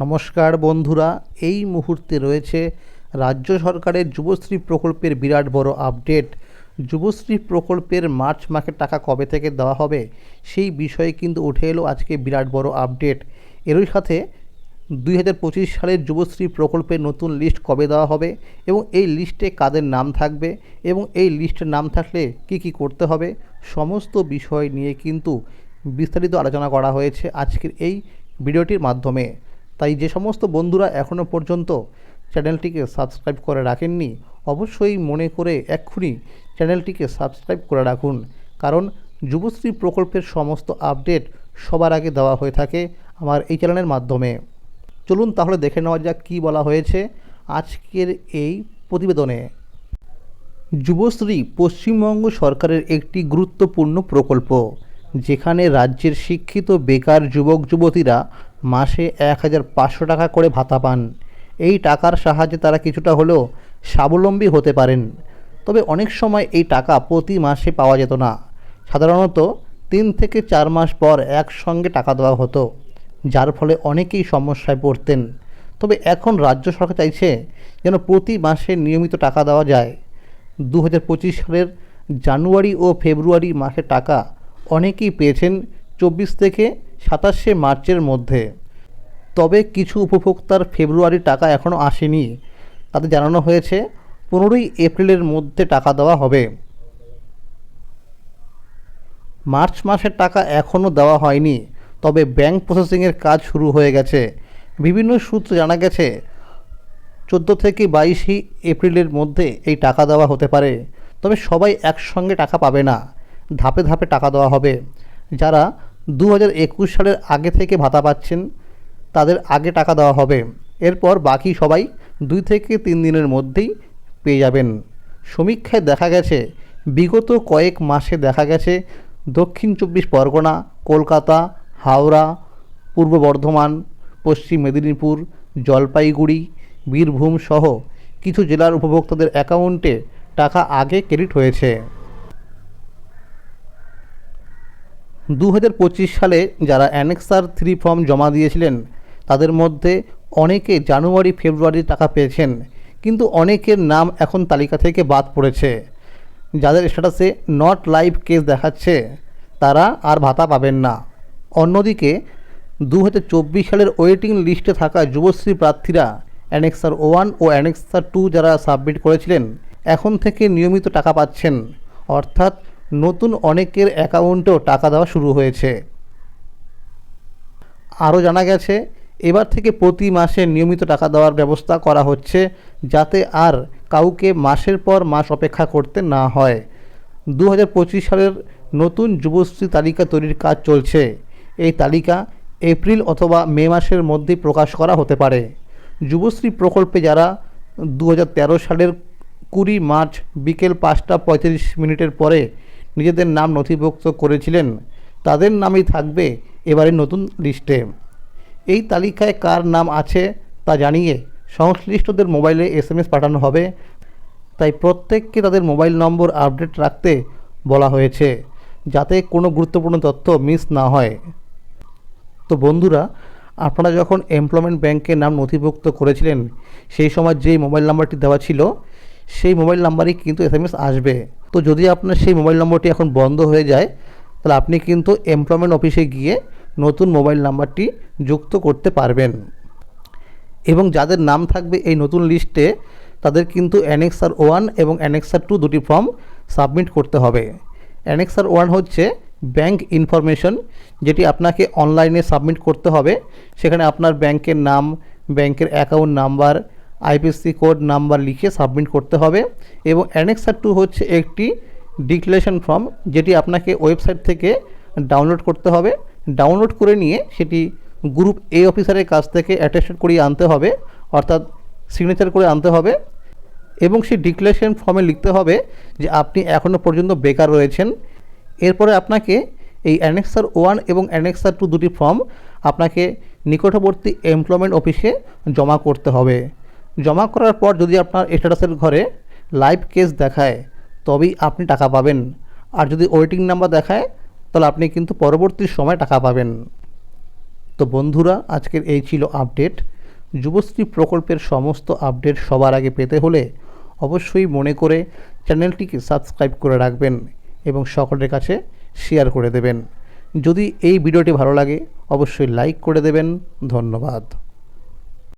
নমস্কার বন্ধুরা, এই মুহূর্তে রয়েছে রাজ্য সরকারের যুবশ্রী প্রকল্পের বিরাট বড় আপডেট। যুবশ্রী প্রকল্পের মার্চ মাসের টাকা কবে থেকে দেওয়া হবে, সেই বিষয়ে কিন্তু উঠে এলো আজকে বিরাট বড় আপডেট। এরই সাথে দুই হাজার পঁচিশ সালের যুবশ্রী প্রকল্পের নতুন লিস্ট কবে দেওয়া হবে এবং এই লিস্টে কাদের নাম থাকবে এবং এই লিস্টের নাম থাকলে কি কি করতে হবে, সমস্ত বিষয় নিয়ে কিন্তু বিস্তারিত আলোচনা করা হয়েছে আজকের এই ভিডিওটির মাধ্যমে। তাই যে সমস্ত বন্ধুরা এখনও পর্যন্ত চ্যানেলটিকে সাবস্ক্রাইব করে রাখেননি, অবশ্যই মনে করে এক্ষুনি চ্যানেলটিকে সাবস্ক্রাইব করে রাখুন। কারণ যুবশ্রী প্রকল্পের সমস্ত আপডেট সবার আগে দেওয়া হয়ে থাকে আমার এই চ্যানেলের মাধ্যমে। চলুন তাহলে দেখে নেওয়া যাক কী বলা হয়েছে আজকের এই প্রতিবেদনে। যুবশ্রী পশ্চিমবঙ্গ সরকারের একটি গুরুত্বপূর্ণ প্রকল্প, যেখানে রাজ্যের শিক্ষিত বেকার যুবক যুবতীরা মাসে এক হাজার পাঁচশো টাকা করে ভাতা পান। এই টাকার সাহায্যে তারা কিছুটা হলেও স্বাবলম্বী হতে পারেন। তবে অনেক সময় এই টাকা প্রতি মাসে পাওয়া যেত না। সাধারণত তিন থেকে চার মাস পর একসঙ্গে টাকা দেওয়া হতো, যার ফলে অনেকেই সমস্যায় পড়তেন। তবে এখন রাজ্য সরকার চাইছে যেন প্রতি মাসে নিয়মিত টাকা দেওয়া যায়। দু হাজার পঁচিশ সালের জানুয়ারি ও ফেব্রুয়ারি মাসে টাকা অনেকেই পেয়েছেন চব্বিশ থেকে সাতাশে মার্চের মধ্যে। তবে কিছু উপভোক্তার ফেব্রুয়ারি টাকা এখনও আসেনি। তাতে জানানো হয়েছে, পনেরোই এপ্রিলের মধ্যে টাকা দেওয়া হবে। মার্চ মাসের টাকা এখনও দেওয়া হয়নি, তবে ব্যাংক প্রসেসিংয়ের কাজ শুরু হয়ে গেছে। বিভিন্ন সূত্রে জানা গেছে, চোদ্দ থেকে বাইশে এপ্রিলের মধ্যে এই টাকা দেওয়া হতে পারে। তবে সবাই একসঙ্গে টাকা পাবে না। ধাপে ধাপে টাকা দেওয়া হবে। যারা দু হাজার একুশ সালের আগে থেকে ভাতা পাচ্ছেন, তাদের আগে টাকা দেওয়া হবে। এরপর বাকি সবাই দুই থেকে তিন দিনের মধ্যেই পেয়ে যাবেন। সমীক্ষায় দেখা গেছে, বিগত কয়েক মাসে দেখা গেছে, দক্ষিণ চব্বিশ পরগনা, কলকাতা, হাওড়া, পূর্ব বর্ধমান, পশ্চিম মেদিনীপুর, জলপাইগুড়ি বীরভূম সহ কিছু জেলার উপভোক্তাদের অ্যাকাউন্টে টাকা আগে ক্রেডিট হয়েছে। দু হাজার পঁচিশ সালে যারা অ্যানেক্সার থ্রি ফর্ম জমা দিয়েছিলেন, তাদের মধ্যে অনেকে জানুয়ারি, ফেব্রুয়ারি টাকা পেয়েছেন, কিন্তু অনেকের নাম এখন তালিকা থেকে বাদ পড়েছে। যাদের স্ট্যাটাসে নট লাইভ কেস দেখাচ্ছে, তারা আর ভাতা পাবেন না। অন্যদিকে দু হাজার চব্বিশ সালের ওয়েটিং লিস্টে থাকা যুবশ্রী প্রার্থীরা, অ্যানেক্সার ওয়ান ও অ্যানেক্সার টু যারা সাবমিট করেছিলেন, এখন থেকে নিয়মিত টাকা পাচ্ছেন। অর্থাৎ নতুন অনেকের অ্যাকাউন্টেও টাকা দেওয়া শুরু হয়েছে। আরও জানা গেছে, এবার থেকে প্রতি মাসে নিয়মিত টাকা দেওয়ার ব্যবস্থা করা হচ্ছে যাতে আর কাউকে মাসের পর মাস অপেক্ষা করতে না হয়। দু হাজার পঁচিশ সালের নতুন যুবশ্রী তালিকা তৈরির কাজ চলছে। এই তালিকা এপ্রিল অথবা মে মাসের মধ্যেই প্রকাশ করা হতে পারে। যুবশ্রী প্রকল্পে যারা দু হাজার তেরো সালের কুড়ি মার্চ বিকেল পাঁচটা পঁয়ত্রিশ মিনিটের পরে নিজেদের নাম নথিভুক্ত করেছিলেন, তাদের নামই থাকবে এবারের নতুন লিস্টে। এই তালিকায় কার নাম আছে তা জানিয়ে সংশ্লিষ্টদের মোবাইলে এসএমএস পাঠানো হবে। তাই প্রত্যেককে তাদের মোবাইল নম্বর আপডেট রাখতে বলা হয়েছে, যাতে কোনো গুরুত্বপূর্ণ তথ্য মিস না হয়। তো বন্ধুরা, আপনারা যখন এমপ্লয়মেন্ট ব্যাংকের নাম নথিভুক্ত করেছিলেন, সেই সময় যেই মোবাইল নাম্বারটি দেওয়া ছিল সেই মোবাইল নাম্বারই কিন্তু এসএমএস আসবে। তো যদি আপনার সেই মোবাইল নম্বরটি এখন বন্ধ হয়ে যায়, তাহলে আপনি কিন্তু এমপ্লয়মেন্ট অফিসে গিয়ে নতুন মোবাইল নাম্বারটি যুক্ত করতে পারবেন। এবং যাদের নাম থাকবে এই নতুন লিস্টে তাদের কিন্তু অ্যানেক্সার ওয়ান এবং অ্যানেক্সার টু দুটি ফর্ম সাবমিট করতে হবে। অ্যানেক্সার ওয়ান হচ্ছে ব্যাংক ইনফরমেশন যেটি আপনাকে অনলাইনে সাবমিট করতে হবে। সেখানে আপনার ব্যাংকের নাম ব্যাংকের account number IPSC code number লিখে সাবমিট করতে হবে এবং অ্যানেক্সার টু হচ্ছে একটি ডিক্লারেশন ফর্ম যেটি আপনাকে ওয়েবসাইট থেকে ডাউনলোড করতে হবে। ডাউনলোড করে নিয়ে সেটি গ্রুপ এ অফিসারের কাছ থেকে অ্যাটেস্টেড করিয়ে আনতে হবে, অর্থাৎ সিগনেচার করে আনতে হবে এবং সেই ডিক্লারেশন ফর্মে লিখতে হবে যে আপনি এখনও পর্যন্ত বেকার রয়েছেন। এরপরে আপনাকে এই অ্যানেক্সার ওয়ান এবং অ্যানেক্সার টু দুটি ফর্ম আপনাকে নিকটবর্তী এমপ্লয়মেন্ট অফিসে জমা করতে হবে। জমা করার পর যদি আপনার স্ট্যাটাসের ঘরে লাইভ কেস দেখায়, তবেই আপনি টাকা পাবেন। আর যদি ওয়েটিং নাম্বার দেখায়, তাহলে আপনি কিন্তু পরবর্তী সময় টাকা পাবেন। তো বন্ধুরা, আজকের এই ছিল আপডেট যুবশ্রী প্রকল্পের সমস্ত আপডেট সবার আগে পেতে হলে অবশ্যই মনে করে চ্যানেলটিকে সাবস্ক্রাইব করে রাখবেন এবং সকলের কাছে শেয়ার করে দেবেন। যদি এই ভিডিওটি ভালো লাগে, অবশ্যই লাইক করে দেবেন। ধন্যবাদ।